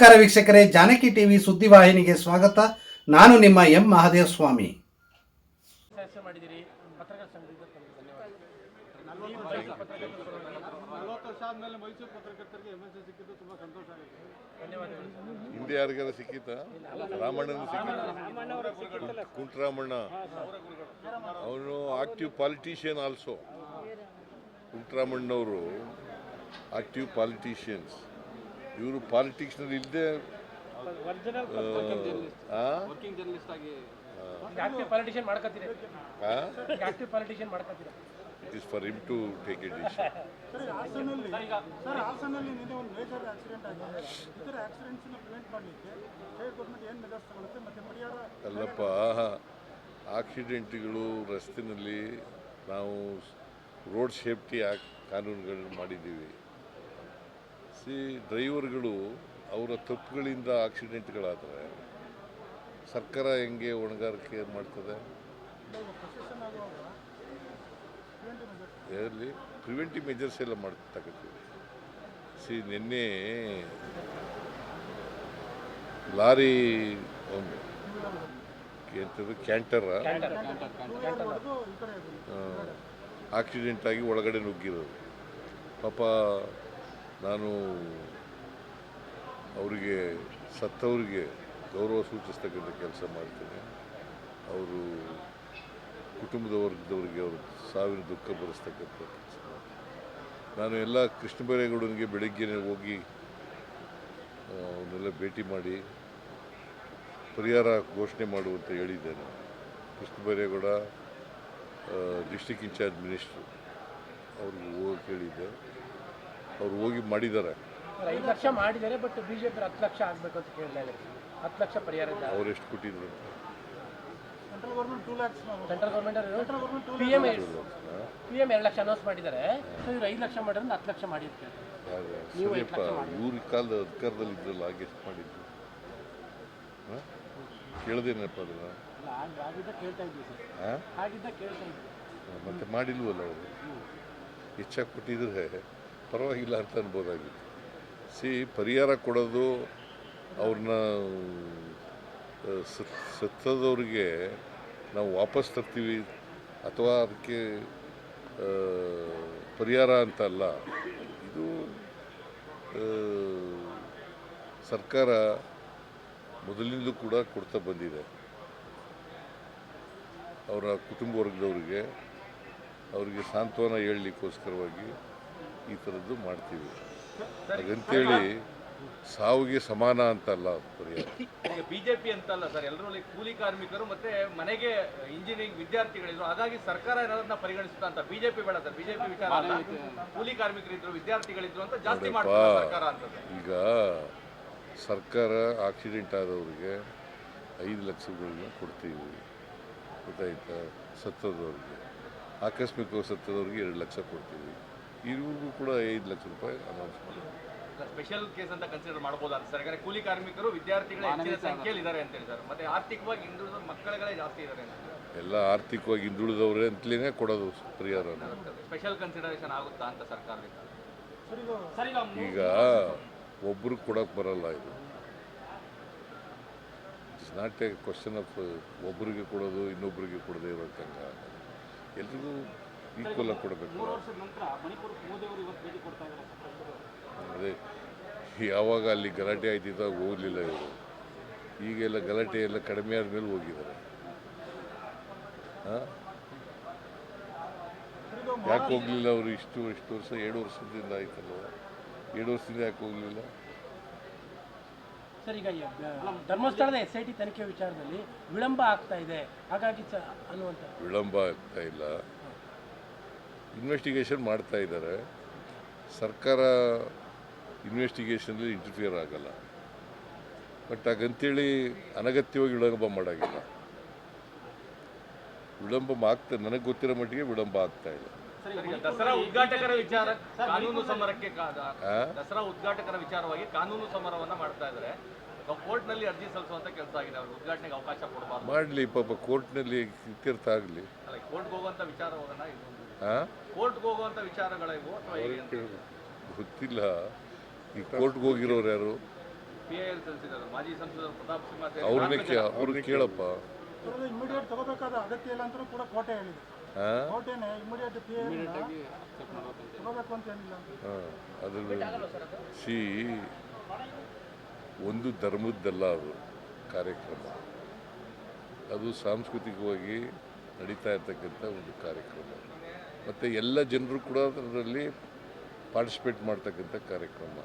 ನಮಸ್ಕಾರ ವೀಕ್ಷಕರೇ, ಜಾನಕಿ ಟಿವಿ ಸುದ್ದಿವಾಹಿನಿಗೆ ಸ್ವಾಗತ. ನಾನು ನಿಮ್ಮ ಎಂ ಮಹಾದೇವ ಸ್ವಾಮಿ ಹಿಂದೆ ಯಾರಿಗಾರ ಸಿಕ್ಕಿತ ರಾಮಣ್ಣನ ಸಿಕ್ಕಿತ ಕುಂಟ್ರಾಮಣ್ಣ. ಅವನು ಆಕ್ಟಿವ್ ಪಾಲಿಟಿಷಿಯನ್ ಆಲ್ಸೋ ಕುಂಟರಾಮಣ್ಣವರು ಆಕ್ಟಿವ್ ಪಾಲಿಟಿಷಿಯನ್ಸ್ ಇವರು ಪಾಲಿಟಿಕ್ಸ್ನಲ್ಲಿ ಇಲ್ಲದೆ ವರ್ಕಿಂಗ್ ಜರ್ನಲಿಸ್ಟ್ ಆಗಿ. ಆಕ್ಟಿವ್ ಪಾಲಿಟಿಷಿಯನ್ ಮಾಡ್ಕೊತೀರಿ active politician ಮಾಡ್ಕೊತೀರಾ it is for him to take ಪರಿಹಾರ ಅಲ್ಲಪ್ಪ ಆಕ್ಸಿಡೆಂಟ್ಗಳು ರಸ್ತೆನಲ್ಲಿ ನಾವು ರೋಡ್ ಸೇಫ್ಟಿ ಕಾನೂನುಗಳನ್ನು ಮಾಡಿದ್ದೀವಿ. ಸಿ ಡ್ರೈವರ್ಗಳು ಅವರ ತಪ್ಪುಗಳಿಂದ ಆಕ್ಸಿಡೆಂಟ್ಗಳಾದರೆ ಸರ್ಕಾರ ಹೆಂಗೆ ಹೊಣೆಗಾರಿಕೆ ಮಾಡ್ತದೆ? ಇದರಲ್ಲಿ ಪ್ರಿವೆಂಟಿವ್ ಮೆಜರ್ಸ್ ಎಲ್ಲಿ ಮಾಡ್ತಕ್ಕಂಥದ್ದು. ಸಿ ನಿನ್ನೆ ಲಾರಿ ಒಂದು ಎಂಥದ್ದು ಕ್ಯಾಂಟರ. ಹೊಡೆದು ಈ ಕಡೆ ಬಂದು ಆಕ್ಸಿಡೆಂಟ್ ಆಗಿ ಒಳಗಡೆ ನುಗ್ಗಿರೋದು. ಪಾಪ ನಾನು ಅವರಿಗೆ, ಸತ್ತವರಿಗೆ ಗೌರವ ಸೂಚಿಸ್ತಕ್ಕಂಥ ಕೆಲಸ ಮಾಡ್ತೇನೆ. ಅವರು ಕುಟುಂಬದ ವರ್ಗದವರಿಗೆ ಅವರು ಸಾವಿನ ದುಃಖ ಬರೆಸ್ತಕ್ಕಂಥ ಕೆಲಸ ನಾನು ಎಲ್ಲ ಕೃಷ್ಣ ಬೈರೇಗೌಡನಿಗೆ ಬೆಳಿಗ್ಗೆ ಹೋಗಿ ಅವನ್ನೆಲ್ಲ ಭೇಟಿ ಮಾಡಿ, ಪರಿಹಾರ ಘೋಷಣೆ ಮಾಡುವಂತ ಹೇಳಿದ್ದೇನೆ. Krishna Byregowda district incharge minister, ಅವ್ರಿಗೆ ಹೋಗಿ ಹೇಳಿದ್ದೆ. ಅವ್ರು ಹೋಗಿ ಮಾಡಿದ್ದಾರೆ. ಐದು ಲಕ್ಷ ಮಾಡಿದ್ದಾರೆ ಬಟ್ ಬಿಜೆಪಿ ಹತ್ತು ಲಕ್ಷ ಆಗಬೇಕು ಅಂತ ಕೇಳ್ತಾ ಇದ್ದಾರೆ. ಹತ್ತು ಲಕ್ಷ ಪರಿಹಾರ ಅವ್ರು ಎಷ್ಟು ಕೊಟ್ಟಿದ್ರು ಅಂತ. Central government two lakhs central government P M P M ಎರಡು ಲಕ್ಷ ಅನೌನ್ಸ್ ಮಾಡಿದ್ದಾರೆ. ಸೊ ಇವ್ರು ಐದು ಲಕ್ಷ ಮಾಡಿದ್ರೆ ಹತ್ತು ಲಕ್ಷ ಮಾಡಿ ಅಂತ ಕೇಳ್ತಾರೆ ನೀವು ಐದು ಸರಿಯಪ್ಪ ಲಕ್ಷ ಮಾಡಿ. ಇವ್ರ ಕಾಲದ ಅಧಿಕಾರದಲ್ಲಿ ಇದ್ರಲ್ಲ ಹಾಗೆ ಎಷ್ಟು ಮಾಡಿದ್ದು ಹಾಂ? ಕೇಳ್ದೇನಪ್ಪ ಅದನ್ನ? ಅಲ್ಲ ಆಗ ಆಗಿದ್ದ ಕೇಳ್ತಾ ಇದ್ವಿ ಸರ್. ಹಾಂ? ಆಗಿದ್ದ ಕೇಳ್ತಾ ಇದ್ವಿ. ಮತ್ತೆ ಮಾಡಿಲ್ವಲ್ಲ ಅವರು? ಹೆಚ್ಚಾಗಿ ಕೊಟ್ಟಿದ್ರೆ. ಪರವಾಗಿಲ್ಲ ಅಂತ ಅನ್ಬೋದಾಗಿತ್ತು. ಸಿ, ಪರಿಹಾರ ಕೊಡೋದು ಅವ್ರನ್ನ ಸತ್ತದವ್ರಿಗೆ ನಾವು ವಾಪಸ್ ತರ್ತೀವಿ ಅಥವಾ ಅದಕ್ಕೆ ಪರಿಹಾರ ಅಂತ ಅಲ್ಲ. ಇದು ಸರ್ಕಾರ ಮೊದಲಿಂದಲೂ ಕೂಡ ಕೊಡ್ತಾ ಬಂದಿದೆ. ಅವರ ಕುಟುಂಬ ವರ್ಗದವ್ರಿಗೆ, ಅವರಿಗೆ ಸಾಂತ್ವನ ಹೇಳಲಿಕ್ಕೋಸ್ಕರವಾಗಿ ಈ ಥರದ್ದು ಮಾಡ್ತೀವಿ. ಹಾಗಂತೇಳಿ ಸಾವಿಗೆ ಸಮಾನ ಅಂತಲ್ಲ ಪರಿಹಾರ. ಈಗ ಬಿಜೆಪಿ ಅಂತಲ್ಲ ಸರ್ ಎಲ್ಲರಲ್ಲಿ ಕೂಲಿ ಕಾರ್ಮಿಕರು ಮತ್ತೆ ಮನೆಗೆ ಇಂಜಿನಿಯರಿಂಗ್ ವಿದ್ಯಾರ್ಥಿಗಳಿದ್ರು. ಹಾಗಾಗಿ ಸರ್ಕಾರ ಏನಾದ್ರನ್ನ ಪರಿಗಣಿಸುತ್ತಾ ಅಂತ ಬಿಜೆಪಿ ಬೇಡ ಸರ್ ಬಿಜೆಪಿ ವಿಚಾರ ಅಲ್ಲ. ಕೂಲಿ ಕಾರ್ಮಿಕರಿದ್ರು ವಿದ್ಯಾರ್ಥಿಗಳಿದ್ರು ಅಂತ ಜಾಸ್ತಿ ಮಾಡ್ತಾರೆ ಸರ್ಕಾರ ಅಂತ ಈಗ ಸರ್ಕಾರ ಆಕ್ಸಿಡೆಂಟ್ ಆದವ್ರಿಗೆ ಐದು ಲಕ್ಷಗಳನ್ನ ಕೊಡ್ತೀವಿ. ಗೊತ್ತಾಯ್ತಾ? ಸತ್ತದವ್ರಿಗೆ. ಆಕಸ್ಮಿಕವಾಗಿ ಸತ್ತದವ್ರಿಗೆ ಎರಡು ಲಕ್ಷ ಕೊಡ್ತೀವಿ. ಇವ್ರಿಗೂ ಕೂಡ ಐದು ಲಕ್ಷ ರೂಪಾಯಿ ಅನೌನ್ಸ್ ಮಾಡಿದ್ರು. ಸ್ಪೆಷಲ್ ಕೇಸ್ ಅಂತ ಕನ್ಸಿಡರ್ ಮಾಡಬಹುದಾ ಸರ್ ಯಾಕಂದ್ರೆ ಕೂಲಿ ಕಾರ್ಮಿಕರು ವಿದ್ಯಾರ್ಥಿಗಳ ಹೆಚ್ಚಿನ ಸಂಖ್ಯೆಯಲ್ಲಿ ಇದ್ದಾರೆ ಅಂತ ಹೇಳ್ತಾರೆ ಸರ್. ಮತ್ತೆ ಆರ್ಥಿಕವಾಗಿ ಹಿಂದುಳಿದ ಮಕ್ಕಳುಗಳೇ ಜಾಸ್ತಿ ಇದ್ದಾರೆ ಎಲ್ಲ ಆರ್ಥಿಕವಾಗಿ ಹಿಂದುಳಿದವರೇ ಅಂತಲೇ ಕೊಡೋದು ಪರಿಹಾರ ಸ್ಪೆಷಲ್ ಕನ್ಸಿಡರೇಷನ್ ಆಗುತ್ತಾ ಅಂತ ಸರ್ಕಾರದಿಂದ? ಈಗ ಒಬ್ಬರು ಕೊಡಕ್ಕೆ ಕೊಡೋಕೆ ಬರಲ್ಲ ಇದು. It's not a question of ಒಬ್ಬರಿಗೆ ಕೊಡೋದು ಇನ್ನೊಬ್ಬರಿಗೆ ಕೊಡದೇ ಇರೋಕ್ಕಂಗ ಎಲ್ರಿಗೂ ಆಗಿ ಕೊಡಬೇಕು. ಅದೇ ಯಾವಾಗ ಅಲ್ಲಿ ಗಲಾಟೆ ಆಯ್ತಿದ್ದಾಗ ಹೋಗಲಿಲ್ಲ ಇವರು. ಈಗೆಲ್ಲ ಗಲಾಟೆ ಎಲ್ಲ ಕಡಿಮೆ ಆದಮೇಲೆ ಹೋಗಿದ್ದಾರೆ. ಯಾಕೆ ಹೋಗಲಿಲ್ಲ ಅವರು ಇಷ್ಟು ಇಷ್ಟು ವರ್ಷ? ಎರಡು ವರ್ಷದಿಂದ ಆಯ್ತಲ್ಲ ಎರಡು ವರ್ಷದಿಂದ ಯಾಕೆ ಹೋಗಲಿಲ್ಲ? ಸರ್ ಈಗ ಧರ್ಮಸ್ಥಳದ ಎಸ್ ಐ ಟಿ ತನಿಖೆ ವಿಚಾರದಲ್ಲಿ ವಿಳಂಬ ಆಗ್ತಾ ಇದೆ. ಹಾಗಾಗಿ ಅನ್ನುವಂಥ ವಿಳಂಬ ಆಗ್ತಾ ಇಲ್ಲ. ಇನ್ವೆಸ್ಟಿಗೇಷನ್ ಮಾಡ್ತಾ ಇದ್ದಾರೆ. ಸರ್ಕಾರ ಇನ್ವೆಸ್ಟಿಗೇಷನಲ್ಲಿ ಇಂಟರ್ಫಿಯರ್ ಆಗಲ್ಲ. ಬಟ್ ಹಾಗಂತೇಳಿ ಅನಗತ್ಯವಾಗಿ ವಿಳಂಬ ಮಾಡೋಂಗಿಲ್ಲ. ವಿಳಂಬ ಆಗ್ತಾ ನನಗೆ ಗೊತ್ತಿರೋ ಮಟ್ಟಿಗೆ ವಿಳಂಬ ಆಗ್ತಾ ಇಲ್ಲ. ದಸರಾ ಉದ್ಘಾಟಕರ ವಿಚಾರ ಕಾನೂನು ಸಮರಕ್ಕೆ ದಸರಾ ಉದ್ಘಾಟಕರ ವಿಚಾರವಾಗಿ ಕಾನೂನು ಸಮರವನ್ನ ಮಾಡ್ತಾ ಇದ್ದಾರೆ. ಕೋರ್ಟ್ನಲ್ಲಿ ಅರ್ಜಿ ಸಲ್ಲಿಸುವಂತ ಕೆಲಸ ಆಗಿದೆ. ಅವರು ಉದ್ಘಾಟನೆಗೆ ಅವಕಾಶ ಕೊಡಬಾರ್ದು. ಮಾಡಲಿ ಪಾಪ ಕೋರ್ಟ್ನಲ್ಲಿ ಇತ್ಯರ್ಥ ಆಗಲಿ. ಅಲ್ಲ ಕೋರ್ಟ್ಗೆ ಹೋಗುವಂತ ವಿಚಾರವನ್ನ ಇದು ಗೊತ್ತಿಲ್ಲ. ಈ ಕೋರ್ಟ್ಗೆ ಹೋಗಿರೋರು ಯಾರು? ಅವ್ರನ್ನೇ. ಅವ್ರನ್ನ ಕೇಳಪ್ಪ. ಇಮಿಡಿಯೇಟ್ ತಗೋಬೇಕಾದ ಅಗತ್ಯ ಇಲ್ಲ ಅಂತ ಕೂಡ ಕೋಟೆ ಹೇಳಿದೆ. ಹಾಂ ಕೋಟೆನೆ ಇಮಿಡಿಯೇಟ್ ಪಿ ತಗೋಬೇಕು ಅಂತ ಏನಿಲ್ಲ ಅಂತ. ಹಾಂ ಅದ್ರ ಸಿ ಒಂದು ಧರ್ಮದ್ದಲ್ಲ ಅದು ಕಾರ್ಯಕ್ರಮ. ಅದು ಸಾಂಸ್ಕೃತಿಕವಾಗಿ ನಡೀತಾ ಇರ್ತಕ್ಕಂಥ ಒಂದು ಕಾರ್ಯಕ್ರಮ. ಮತ್ತು ಎಲ್ಲ ಜನರು ಕೂಡ ಅದರಲ್ಲಿ ಪಾರ್ಟಿಸಿಪೇಟ್ ಮಾಡ್ತಕ್ಕಂಥ ಕಾರ್ಯಕ್ರಮ.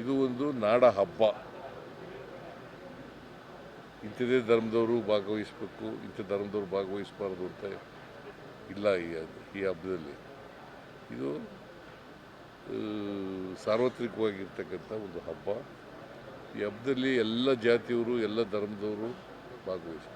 ಇದು ಒಂದು ನಾಡ ಹಬ್ಬ. ಇಂಥದೇ ಧರ್ಮದವರು ಭಾಗವಹಿಸ್ಬೇಕು, ಇಂಥ ಧರ್ಮದವರು ಭಾಗವಹಿಸಬಾರ್ದು ಅಂತ ಇಲ್ಲ ಈ ಈ ಹಬ್ಬದಲ್ಲಿ. ಇದು ಸಾರ್ವತ್ರಿಕವಾಗಿರ್ತಕ್ಕಂಥ ಒಂದು ಹಬ್ಬ. ಈ ಹಬ್ಬದಲ್ಲಿ ಎಲ್ಲ ಜಾತಿಯವರು, ಎಲ್ಲ ಧರ್ಮದವರು ಭಾಗವಹಿಸ್ತಾರೆ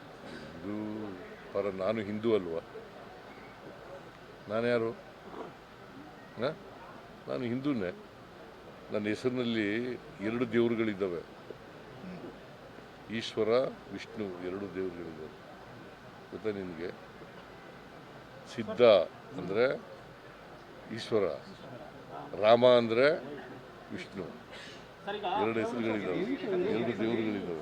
ಇದು ಪರ ನಾನು ಹಿಂದೂ ಅಲ್ವಾ? ನಾನು ಯಾರು? ನಾನು ಹಿಂದೂನೇ. ನನ್ನ ಹೆಸರಿನಲ್ಲಿ ಎರಡು ದೇವರುಗಳಿದ್ದಾವೆ. ಈಶ್ವರ, ವಿಷ್ಣು ಎರಡು ದೇವರುಗಳಿದ್ದಾವೆ. ಗೊತ್ತಾ ನಿನಗೆ? ಸಿದ್ಧ ಅಂದರೆ ಈಶ್ವರ, ರಾಮ ಅಂದರೆ ವಿಷ್ಣು. ಎರಡು ಹೆಸರುಗಳಿದ್ದಾವೆ. ಎರಡು ದೇವರುಗಳಿದ್ದಾವೆ.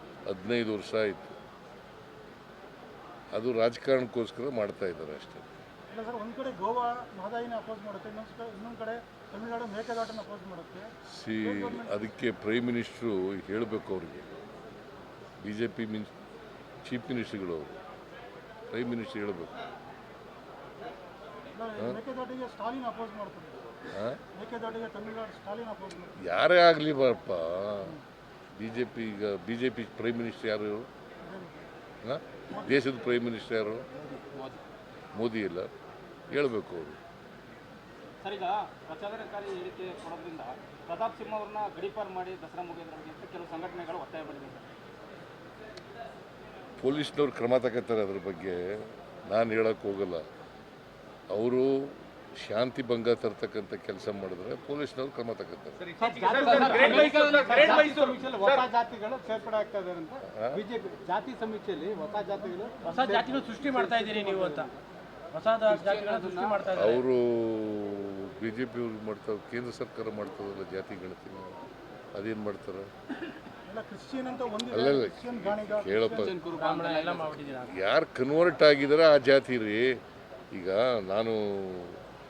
ಹದಿನೈದು ವರ್ಷ ಆಯಿತು. ಅದು ರಾಜಕಾರಣಕ್ಕೋಸ್ಕರ ಮಾಡ್ತಾ ಇದ್ದಾರೆ ಅಷ್ಟೇ. ಒಂದು ಕಡೆ ಗೋವಾ ಮಹದಾಯಿನ ಅಪೋಸ್ ಮಾಡುತ್ತೆ ಇನ್ನೊಂದು ಕಡೆ ತಮಿಳುನಾಡು ಮೇಕೆದಾಟನ ಅಪೋಸ್ ಮಾಡುತ್ತೆ. ಸಿ ಅದಕ್ಕೆ ಪ್ರೈಮ್ ಮಿನಿಸ್ಟ್ರು ಹೇಳಬೇಕು ಅವರಿಗೆ. ಬಿ ಜೆ ಪಿ ಮಿನ್ ಚೀಫ್ ಮಿನಿಸ್ಟ್ರುಗಳು ಅವರು. ಪ್ರೈಮ್ ಮಿನಿಸ್ಟ್ರ್ ಹೇಳಬೇಕು. ಮೇಕೆದಾಟಿಗೆ ಸ್ಟಾಲಿನ್ ಅಪೋಸ್ ಮಾಡ್ತಾರೆ. ಮೇಕೆದಾಟಿಗೆ ತಮಿಳುನಾಡು ಸ್ಟಾಲಿನ್ ಅಪೋಸ್ ಯಾರೇ ಆಗಲಿ ಬಾರಪ್ಪ. ಬಿ ಜೆ ಪಿ ಈಗ B J P prime minister ಯಾರು ಇವರು? ದೇಶದ ಪ್ರೈಮ್ ಮಿನಿಸ್ಟರ್ ಯಾರು? ಮೋದಿ ಇಲ್ಲ. ಹೇಳಬೇಕು ಅವರು. ಸರ್ ಈಗ ಪ್ರಚೋದನಕಾರಿ ಹೇಳಿಕೆ ಕೊಡೋದ್ರಿಂದ ಪ್ರತಾಪ್ ಸಿಂಹ ಅವ್ರನ್ನ ಗಡೀಪಾರು ಮಾಡಿ ದಸರಾ ಮುಗಿಯೋದ್ರ ಬಗ್ಗೆ ಅಂತ ಕೆಲವು ಸಂಘಟನೆಗಳು ಒತ್ತಾಯ ಬಂದಿದೆ ಪೊಲೀಸ್ನವ್ರು ಕ್ರಮ ತಗೋತಾರೆ ಅದ್ರ ಬಗ್ಗೆ. ನಾನು ಹೇಳಕ್ಕೆ ಹೋಗಲ್ಲ. ಅವರು ಶಾಂತಿ ಭಂಗ ತರ್ತಕ್ಕಂಥ ಕೆಲಸ ಮಾಡಿದ್ರೆ ಪೊಲೀಸ್ನವ್ರು ಕ್ರಮ ತಗೋತಾರೆ. ಜಾತಿ ಸಮೀಕ್ಷೆಯಲ್ಲಿ ಹೊಸ ಜಾತಿಗಳು ಹೊಸ ಜಾತಿಗಳು ಸೃಷ್ಟಿ ಮಾಡ್ತಾ ಇದ್ದೀರಿ ನೀವು ಅಂತ. ಹೊಸ ಜಾತಿಗಳ ಸೃಷ್ಟಿ ಮಾಡ್ತಾ ಇದ್ದಾರೆ. ಅವರು ಬಿ ಜೆ ಪಿ ಅವ್ರು ಮಾಡ್ತಾರೆ ಕೇಂದ್ರ ಸರ್ಕಾರ ಮಾಡ್ತಾರಲ್ಲ ಜಾತಿ ಗಣತಿ ಅದೇನು ಮಾಡ್ತಾರೆ? ಎಲ್ಲ ಕ್ರಿಶ್ಚಿಯನ್ ಅಂತ ಒಂದಿದೆ. ಅಲ್ಲಲ್ಲ ಕ್ರಿಶ್ಚಿಯನ್ ಗಾಣಿಗ ಕೇಳಪ್ಪ. ಬ್ರಾಹ್ಮಣ ಎಲ್ಲ ಮಾಡ್ಬಿಟ್ಟಿದ್ದೀರಾ? ಯಾರು ಕನ್ವರ್ಟ್ ಆಗಿದಾರೆ ಆ ಜಾತಿ ರೀ? ಈಗ ನಾನು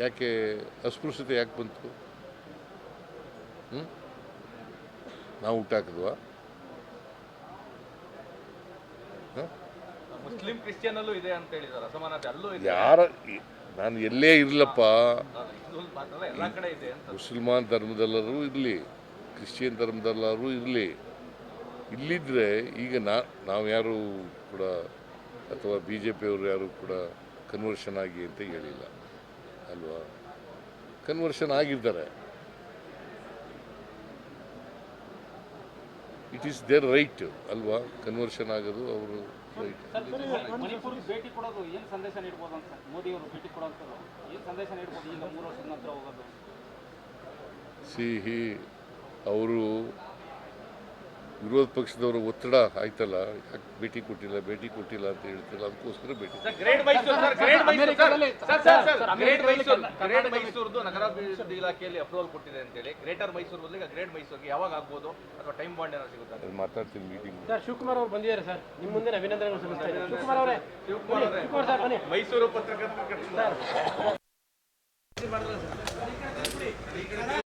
ಯಾಕೆ ಅಸ್ಪೃಶ್ಯತೆ ಯಾಕೆ ಬಂತು ಹ್ಞೂ ನಾವು ಹುಟ್ಟಾಕಿದ್ವಾ ಮುಸ್ಲಿಂ ಕ್ರಿಶ್ಚಿಯನ್ ಅಲ್ಲೂ ಇದೆ ಅಂತ ಹೇಳಿದಾರೆ ಅಸಮಾನತೆ ಅಲ್ಲೂ ಇದೆ ಯಾರ ನಾನು ಎಲ್ಲೇ ಇರಲಪ್ಪ ಎಲ್ಲಾ ಕಡೆ ಇದೆ ಅಂತ ಮುಸಲ್ಮಾನ್ ಧರ್ಮದಲ್ಲರೂ ಇರಲಿ ಕ್ರಿಶ್ಚಿಯನ್ ಧರ್ಮದಲ್ಲರೂ ಇರಲಿ ಇಲ್ಲಿದ್ದರೆ ಈಗ ನಾ ನಾವು ಯಾರು ಕೂಡ ಅಥವಾ ಬಿ ಜೆ ಪಿಯವರು ಯಾರು ಕೂಡ ಕನ್ವರ್ಷನ್ ಆಗಿ ಅಂತ ಹೇಳಿಲ್ಲ ಅಲ್ವಾ? ಕನ್ವರ್ಷನ್ ಆಗಿದ್ದಾರೆ. ಇಟ್ ಈಸ್ ದೇರ್ ರೈಟ್ ಅಲ್ವಾ? ಕನ್ವರ್ಷನ್ ಆಗೋದು ಅವರು ರೈಟ್ ಸಿಹಿ ಅವರು ವಿರೋಧ ಪಕ್ಷದವರ ಒತ್ತಡ ಆಯ್ತಲ್ಲ? ಯಾಕೆ ಭೇಟಿ ಕೊಟ್ಟಿಲ್ಲ ಭೇಟಿ ಕೊಟ್ಟಿಲ್ಲ ಅಂತ ಹೇಳ್ತಿಲ್ಲ? ಅದಕ್ಕೋಸ್ಕರ ಭೇಟಿ sir great Mysuru sir great Mysuru sir sir sir sir great Mysuru great ಮೈಸೂರ್ದು ನಗರಾಭಿವೃದ್ಧಿ ಇಲಾಖೆಯಲ್ಲಿ ಅಪ್ರೂವಲ್ ಕೊಟ್ಟಿದೆ ಅಂತೇಳಿ ಗ್ರೇಟರ್ ಮೈಸೂರು ಬದಲಿಗೆ ಗ್ರೇಟ್ ಮೈಸೂರಿಗೆ ಯಾವಾಗ ಆಗ್ಬೋದು ಅಥವಾ ಟೈಮ್ ಬಾಂಡ್ ಏನಾದ್ರು ಸಿಗುತ್ತಾ? ಮಾತಾಡ್ತೀನಿ ಮೀಟಿಂಗ್ ಸರ್ ಶಿವಕುಮಾರ್ ಅವರು ಬಂದಿದ್ದಾರೆ ಸರ್. ನಿಮ್ಮ ಮುಂದೆ ಅಭಿನಂದನೆಗಳು ಸಲ್ಲಿಸ್ತಾ ಇದ್ದೀನಿ. ಅವರೇ ಶಿವಕುಮಾರ್ ಅವರೇ ಶಿವಕುಮಾರ್ ಸರ್ ಬನ್ನಿ. ಮೈಸೂರು ಪತ್ರಕರ್ತರ